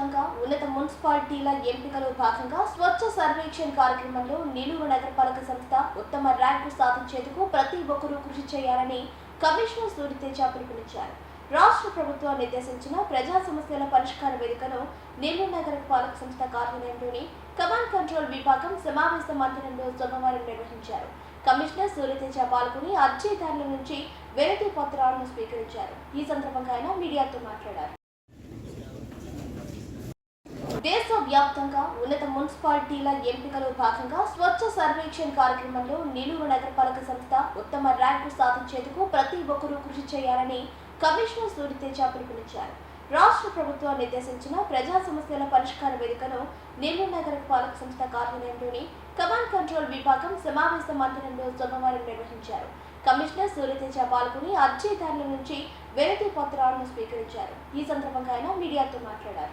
వ్యాప్తంగా ఉన్నత మున్సిపాలిటీల ఎంపికలో భాగంగా స్వచ్ఛ సర్వేక్షణ్ కార్యక్రమంలో నెల్లూరు నగరపాలక సంస్థ ఉత్తమ ర్యాంకు సాధించేందుకు ప్రతి ఒక్కరూ కృషి చేయాలని కమిషనర్ సూర్యతేజ పిలుపునిచ్చారు. రాష్ట్ర ప్రభుత్వం నిర్దేశించిన ప్రజా సమస్యల పరిష్కార వేదికను నెల్లూరు నగర పాలక సంస్థ కార్యాలయంలోని కమాండ్ కంట్రోల్ విభాగం సమావేశ మందిరంలో సోమవారం నిర్వహించారు. కమిషనర్ సూర్యతేజ పాల్గొని అర్జీదారుల నుంచి వినతి పత్రాలను స్వీకరించారు. ఈ సందర్భంగా ఆయన మీడియాతో మాట్లాడారు. దేశవ్యాప్తంగా ఉన్నత మున్సిపాలిటీల ఎంపికలో భాగంగా స్వచ్ఛ సర్వేక్షణ్ కార్యక్రమంలో నెల్లూరు నగరపాలక సంస్థ ఉత్తమ ర్యాంకు సాధించేందుకు ప్రతి ఒక్కరూ కృషి చేయాలని కమిషనర్ సూర్యతేజ పిలుపునిచ్చారు. రాష్ట్ర ప్రభుత్వం నిర్దేశించిన ప్రజా సమస్యల పరిష్కార వేదికను నెల్లూరు నగర పాలక సంస్థ కార్యాలయంలోని కమాండ్ కంట్రోల్ విభాగం సమావేశ మందిరంలో సోమవారం నిర్వహించారు. కమిషనర్ సూర్యతేజ పాల్గొని అర్జీదారుల నుంచి వినతి పత్రాలను స్వీకరించారు. ఈ సందర్భంగా ఆయన మీడియాతో మాట్లాడారు.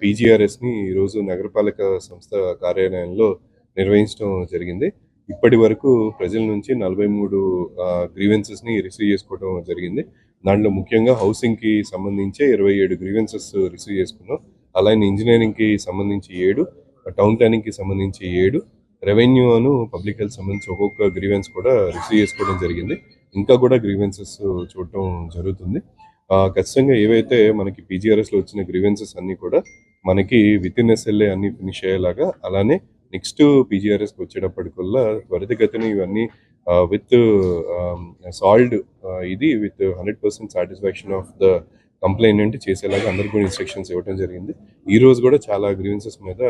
పీజీఆర్ఎస్ని ఈరోజు నగరపాలక సంస్థ కార్యాలయంలో నిర్వహించడం జరిగింది. ఇప్పటి వరకు ప్రజల నుంచి నలభై మూడు గ్రీవెన్సెస్ని రిసీవ్ చేసుకోవడం జరిగింది. దాంట్లో ముఖ్యంగా హౌసింగ్కి సంబంధించి ఇరవై ఏడు గ్రీవెన్సెస్ రిసీవ్ చేసుకున్నాం. అలానే ఇంజనీరింగ్కి సంబంధించి ఏడు టౌన్ ప్లానింగ్కి సంబంధించి ఏడు రెవెన్యూ అను పబ్లిక్ హెల్త్ సంబంధించి ఒక్కొక్క గ్రీవెన్స్ కూడా రిసీవ్ చేసుకోవడం జరిగింది. ఇంకా కూడా గ్రీవెన్సెస్ చూడటం జరుగుతుంది. ఖచ్చితంగా ఏవైతే మనకి పీజీఆర్ఎస్లో వచ్చిన గ్రీవెన్సెస్ అన్నీ కూడా మనకి విత్ ఇన్ ఎస్ఎల్ఏ అన్ని ఫినిష్ అయ్యేలాగా అలానే నెక్స్ట్ పీజీఆర్ఎస్కి వచ్చేటప్పటికల్లా త్వరితగతిన ఇవన్నీ విత్ సాల్డ్ ఇది with hundred percent satisfaction of the complaint చేసేలాగా అందరికీ ఇన్స్ట్రక్షన్స్ ఇవ్వడం జరిగింది. ఈ రోజు కూడా చాలా గ్రీవెన్సెస్ మీద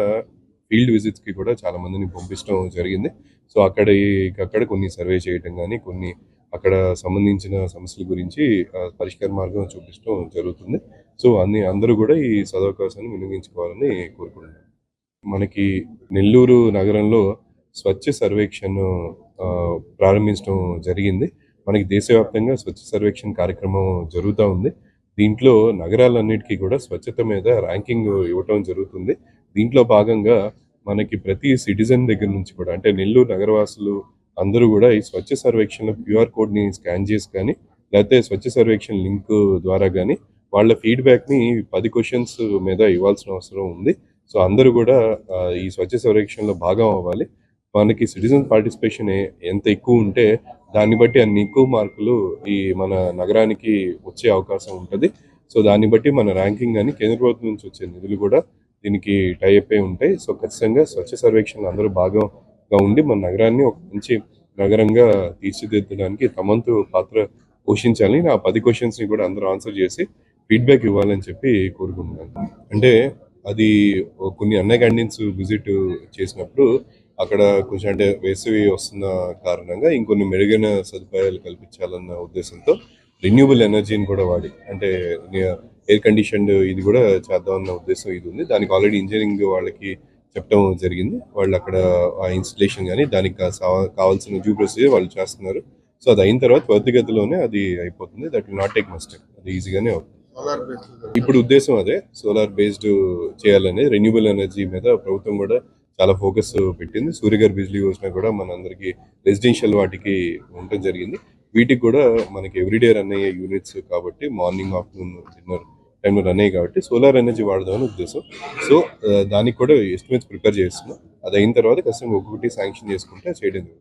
ఫీల్డ్ విజిట్స్కి కూడా చాలా మందిని పంపించడం జరిగింది. సో అక్కడ అక్కడ కొన్ని సర్వే చేయటం కానీ కొన్ని అక్కడ సంబంధించిన సమస్యల గురించి పరిష్కార మార్గం చూపించడం జరుగుతుంది. సో అన్ని అందరూ కూడా ఈ సదవకాశాన్ని వినియోగించుకోవాలని కోరుకుంటున్నాను. మనకి నెల్లూరు నగరంలో స్వచ్ఛ సర్వేక్షణ్ ప్రారంభించడం జరిగింది. మనకి దేశవ్యాప్తంగా స్వచ్ఛ సర్వేక్షణ్ కార్యక్రమం జరుగుతూ ఉంది. దీంట్లో నగరాలన్నిటికీ కూడా స్వచ్ఛత మీద ర్యాంకింగ్ ఇవ్వటం జరుగుతుంది. దీంట్లో భాగంగా మనకి ప్రతి సిటిజన్ దగ్గర నుంచి కూడా అంటే నెల్లూరు నగరవాసులు అందరూ కూడా ఈ స్వచ్ఛ సర్వేక్షణ క్యూఆర్ కోడ్ని స్కాన్ చేసి కానీ లేకపోతే స్వచ్ఛ సర్వేక్షణ లింక్ ద్వారా కానీ వాళ్ళ ఫీడ్బ్యాక్ని పది క్వశ్చన్స్ మీద ఇవ్వాల్సిన అవసరం ఉంది. సో అందరూ కూడా ఈ స్వచ్ఛ సర్వేక్షణలో భాగం అవ్వాలి. మనకి సిటిజన్ పార్టిసిపేషన్ ఎంత ఎక్కువ ఉంటే దాన్ని బట్టి అన్ని ఎక్కువ మార్కులు ఈ మన నగరానికి వచ్చే అవకాశం ఉంటుంది. సో దాన్ని బట్టి మన ర్యాంకింగ్ కానీ కేంద్ర ప్రభుత్వం నుంచి వచ్చే నిధులు కూడా దీనికి టైఅప్ అయి ఉంటాయి. సో ఖచ్చితంగా స్వచ్ఛ సర్వేక్షణ అందరూ గా ఉండి మన నగరాన్ని ఒక మంచి నగరంగా తీర్చిదిద్దడానికి తమంతు పాత్ర పోషించాలని ఆ పది క్వశ్చన్స్ని కూడా అందరూ ఆన్సర్ చేసి ఫీడ్బ్యాక్ ఇవ్వాలని చెప్పి కోరుకుంటున్నాను. అంటే అది కొన్ని అన్న క్యాంటీన్స్ విజిట్ చేసినప్పుడు అక్కడ కొంచెం అంటే వేసవి వస్తున్న కారణంగా ఇంకొన్ని మెరుగైన సదుపాయాలు కల్పించాలన్న ఉద్దేశంతో రెన్యూబుల్ ఎనర్జీని కూడా వాడి అంటే ఎయిర్ కండిషన్డ్ ఇది కూడా చేద్దామన్న ఉద్దేశం ఇది ఉంది. దానికి ఆల్రెడీ ఇంజనీరింగ్ వాళ్ళకి చెప్పడం జరిగింది. వాళ్ళు అక్కడ ఆ ఇన్స్టలేషన్ కానీ దానికి కావాల్సిన డ్యూ ప్రొసీజర్ వాళ్ళు చేస్తున్నారు. సో అది అయిన తర్వాత త్వరితగతిలోనే అది అయిపోతుంది. That will not take mistake అది ఈజీగానే అవుతుంది. ఇప్పుడు ఉద్దేశం అదే. సోలార్ బేస్డ్ చేయాలనేది రెన్యూబుల్ ఎనర్జీ మీద ప్రభుత్వం కూడా చాలా ఫోకస్ పెట్టింది. సూర్యగారి బిజ్లీ యోజన కూడా మనందరికి రెసిడెన్షియల్ వాటికి ఉండటం జరిగింది. వీటికి కూడా మనకి ఎవ్రీడే రన్ అయ్యే యూనిట్స్ కాబట్టి మార్నింగ్ ఆఫ్టర్నూన్ డిన్నర్ టైంలో రన్ అయ్యి కాబట్టి సోలార్ ఎనర్జీ వాడదామని ఉద్దేశం. సో దానికి కూడా ఎస్టిమేట్స్ ప్రిపేర్ చేస్తున్నాం. అది అయిన తర్వాత ఖచ్చితంగా ఒక్కొక్కటి శాంక్షన్ చేసుకుంటే చేయడం జరుగుతుంది.